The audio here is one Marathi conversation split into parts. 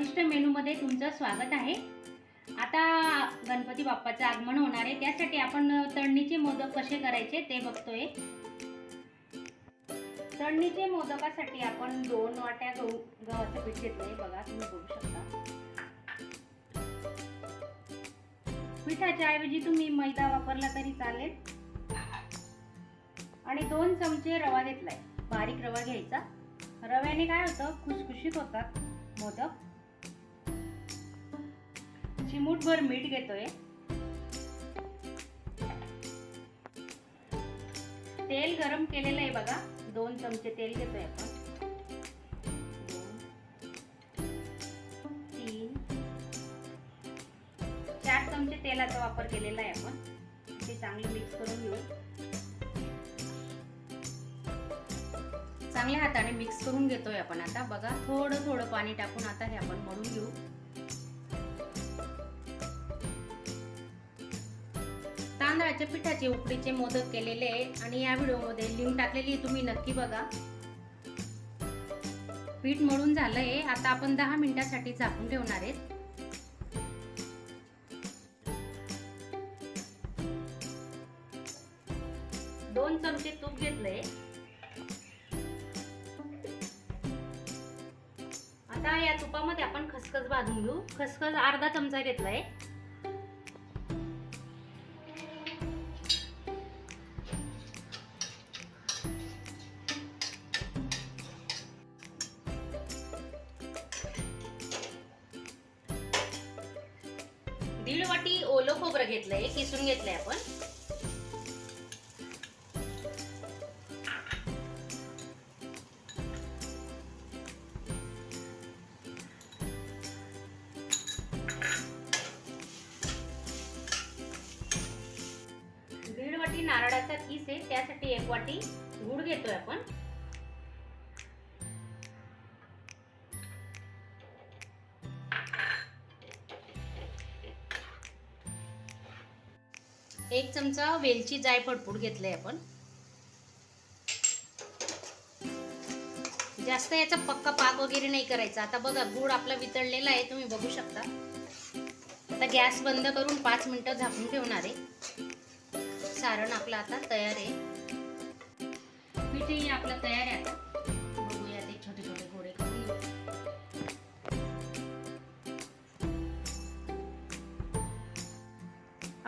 स्वादिष्ट मेनूमध्ये तुमचं स्वागत आहे. आता गणपती बाप्पाचं आगमन होणार आहे. त्यासाठी आपण तळणीचे मोदक कसे करायचे ते बघतोय. तळणीचे मोदकासाठी आपण दोन वाट्या गहू गव्हाचं पीठ घेतलंय. बघा तुम्ही बघू शकता. पिठाच्या ऐवजी तुम्ही मैदा वापरला तरी चालेल. आणि दोन चमचे रवा घेतलाय. बारीक रवा घ्यायचा. रव्याने काय होतं? खुशखुशीत होतात मोदक. चिमूटभर मीठ घेतोय. तेल गरम केलेलं आहे बघा. दोन चमचे तेल घेतोय आपण. तीन. चार चमचे तेलाचा वापर केलेला आहे आपण. ते चांगलं मिक्स करून घेऊ. चांगल्या हाताने मिक्स करून घेतोय आपण आता. बघा थोडं थोडं पाणी टाकून आता हे आपण मळून घेऊ. तांदळाच्या पिठाचे उकडीचे मोदक केलेले आहे आणि या व्हिडिओमध्ये लिंक टाकलेली आहे तुम्ही नक्की बघा. पीठ मळून झालंय. आता आपण दहा मिनिटासाठी झाकून ठेवणार आहेत. दोन चमचे तूप घेतलंय. आता या तुपामध्ये आपण खसखस भाजून घेऊ. खसखस अर्धा चमचा घेतलाय. दीड वाटी ओलं खोबरं घेतलंय किसून घेतलंय आपण. दीड वाटी नारळाचा किस आहे त्यासाठी एक वाटी गुड घेतोय आपण. एक चमचा वेलची जायफळपूड घेतलं घेतलंय आपण. जास्त याचा पक्का पाक वगैरे नाही करायचा. आता बघा गूळ आपला वितळलेला आहे तुम्ही बघू शकता. आता गॅस बंद करून पाच मिनिटं झाकून ठेवणार आहे. सारण आपलं आता तयार आहे. पीठही आपलं तयार आहे आता.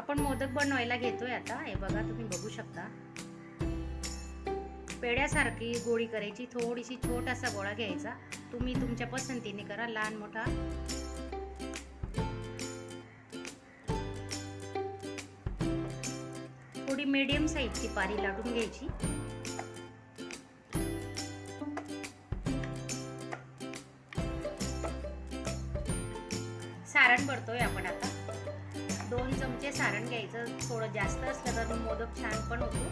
आपण मोदक बनवायला घेतोय आता. हे बघा तुम्ही बघू शकता. पेड्यासारखी गोळी करायची थोडीशी छोटासा गोळा घ्यायचा. तुम्ही तुमच्या पसंतीने करा लहान मोठा. थोडी मीडियम साईजची पारी लाटून घ्यायची. सारण भरतोय आपण आता. दोन चमचे सारण घ्यायचं थोडं जास्त असलं तर मोदक छान पण होतो.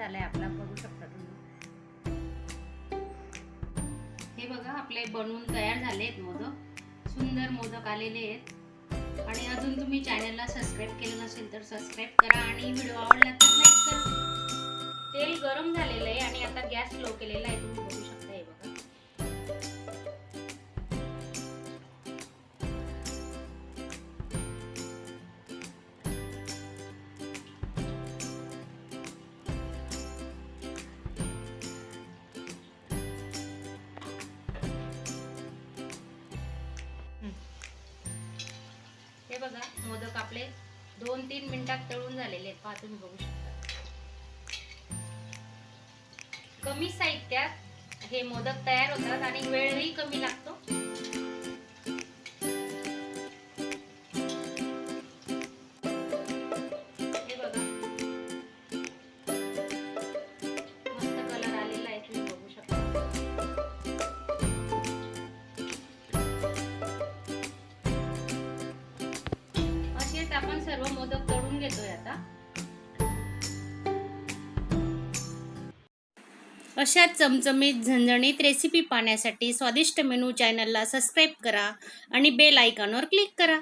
झालाय आपला बघू शकता तुम्ही. हे बघा आपले बनवून तयार झाले आहेत मोदक. सुंदर मोदक आलेले आहेत. आणि अजून तुम्ही चॅनलला सबस्क्राईब केलं नसेल तर सबस्क्राईब करा. आणि व्हिडिओ आवडला तर लाईक करा. तेल गरम झालेलं आहे आणि आता गॅस स्लो केलेला आहे. बघा मोदक आपले दोन तीन मिनिटात तळून झालेले आहेत. पहा तुम्ही बघू शकता. कमी साहित्यात हे मोदक तयार होतात आणि वेळही कमी लागतो. सर्व मोदक तळून घेतोय आता. अशा चमचमीत झणझणीत रेसिपी पाहण्यासाठी स्वादिष्ट मेनू चॅनलला सबस्क्राईब करा आणि बेल आयकॉनवर क्लिक करा.